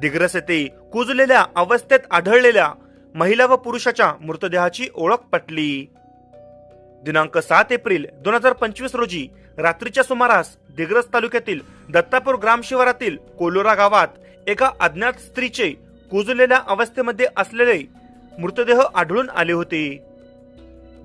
दिग्रस येथे कुजलेल्या अवस्थेत आढळलेल्या महिला व पुरुषाच्या मृतदेहाची ओळख पटली. दिनांक सात एप्रिल दोन हजार पंचवीस रोजी रात्रीच्या सुमारास दिग्रस तालुक्यातील दत्तापूर ग्राम शिवारातील कोलोरा गावात एका अज्ञात स्त्रीचे कुजलेल्या अवस्थेमध्ये असलेले मृतदेह आढळून आले होते.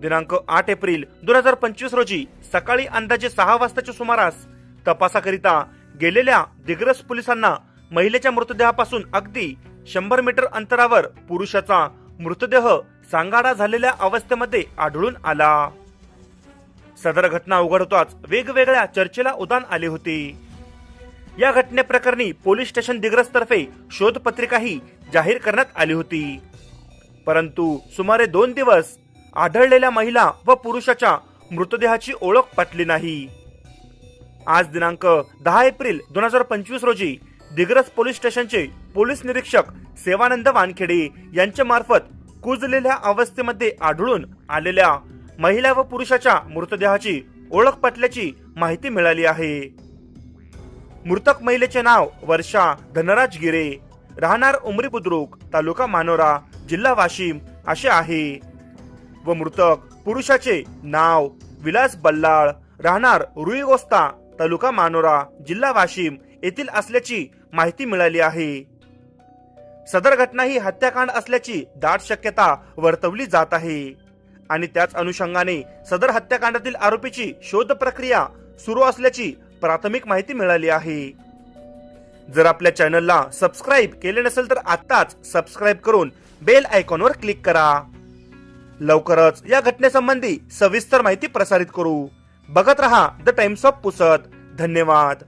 दिनांक आठ एप्रिल दोन हजार पंचवीस रोजी सकाळी अंदाजे सहा वाजताच्या सुमारास तपासाकरिता गेलेल्या दिग्रस पोलिसांना महिलेच्या मृतदेहापासून अगदी शंभर मीटर अंतरावर पुरुषाचा मृतदेह सांगाडा झालेल्या अवस्थेमध्ये आढळून आला. सदर घटना उघड होताच वेगवेगळ्या चर्चेला उदान आले होते. या घटनेप्रकरणी पोलीस स्टेशन दिग्रस तर्फे शोध पत्रिकाही जाहीर करण्यात आली होती. परंतु सुमारे दोन दिवस आढळलेल्या महिला व पुरुषाच्या मृतदेहाची ओळख पटली नाही. आज दिनांक दहा एप्रिल दोन हजार पंचवीस रोजी दिग्रस पोलीस स्टेशनचे पोलीस निरीक्षक सेवानंद वानखेडे यांच्या मार्फत कुजलेल्या अवस्थेमध्ये आढळून आलेल्या महिला व पुरुषाच्या मृतदेहाची ओळख पटल्याची माहिती मिळाली आहे. मृतक महिलेचे नाव वर्षा धनराज गिरे. राहणार उमरी बुद्रुक तालुका मानोरा जिल्हा वाशिम असे आहे. व मृतक पुरुषाचे नाव विलास बल्लाळ राहणार रुईगोस्ता तालुका मानोरा जिल्हा वाशिम येथील असल्याची माहिती मिळाली आहे. सदर घटना ही हत्याकांड असल्याची दाट शक्यता वर्तवली जात आहे. आणि त्याच अनुषंगाने सदर हत्याकांडातील आरोपीची शोध प्रक्रिया सुरू असल्याची प्राथमिक माहिती मिळाली आहे. जर आपल्या चॅनलला सबस्क्राईब केले नसेल तर आत्ताच सबस्क्राईब करून बेल आयकॉनवर क्लिक करा. लवकरच या घटनेसंबंधी सविस्तर माहिती प्रसारित करू. बघत रहा द टाइम्स ऑफ पुसत धन्यवाद.